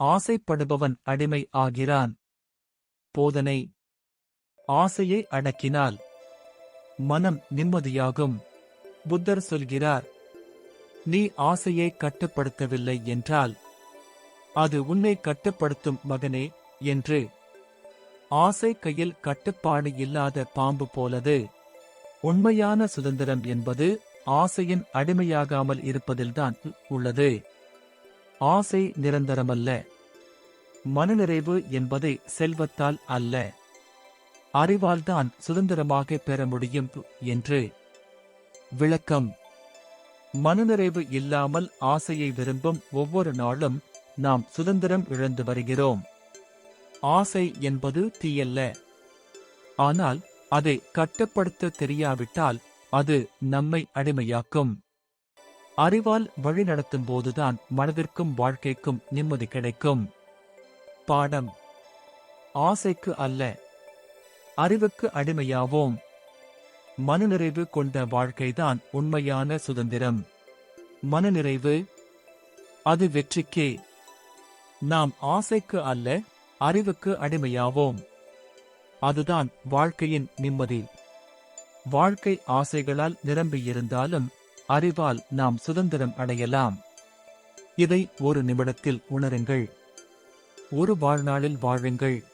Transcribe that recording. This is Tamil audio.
ஆசைப்படுபவன் அடிமை ஆகிறான். போதனை. ஆசையை அடக்கினால் மனம் நிம்மதியாகும். புத்தர் சொல்கிறார் நீ ஆசையை கட்டுப்படுத்தவில்லை என்றால் அது உன்னை கட்டுப்படுத்தும் மகனே என்று. ஆசை கையில் கட்டுப்பாடு இல்லாத பாம்பு போலது. உண்மையான சுதந்திரம் என்பது ஆசையின் அடிமையாகாமல் இருப்பதில்தான் உள்ளது. ஆசை நிரந்தரமல்ல. மனநிறைவு என்பதை செல்வத்தால் அல்ல. அறிவால்தான் சுதந்திரமாக பெற முடியும் என்று. விளக்கம். மனநிறைவு இல்லாமல் ஆசையை விரும்பும் ஒவ்வொரு நாளும் நாம் சுதந்திரம் இழந்து வருகிறோம். ஆசை என்பது தீயல்ல. ஆனால் அதை கட்டுப்படுத்த தெரியாவிட்டால் அது நம்மை அடிமையாக்கும். அறிவால் வழிநடத்தும் போதுதான் மனதிற்கும் வாழ்க்கைக்கும் நிம்மதி கிடைக்கும். பாடம். ஆசைக்கு அல்ல அறிவுக்கு அடிமையாவோம். மனநிறைவு கொண்ட வாழ்க்கைதான் உண்மையான சுதந்திரம். மனநிறைவு. அது வெற்றிக்கே. நாம் ஆசைக்கு அல்ல அறிவுக்கு அடிமையாவோம். அதுதான் வாழ்க்கையின் நிம்மதி. வாழ்க்கை ஆசைகளால் நிரம்பியிருந்தாலும் அறிவால் நாம் சுதந்திரம் அடையலாம். இதை ஒரு நிமிடத்தில் உணருங்கள். ஒரு வாழ்நாளில் வாழுங்கள்.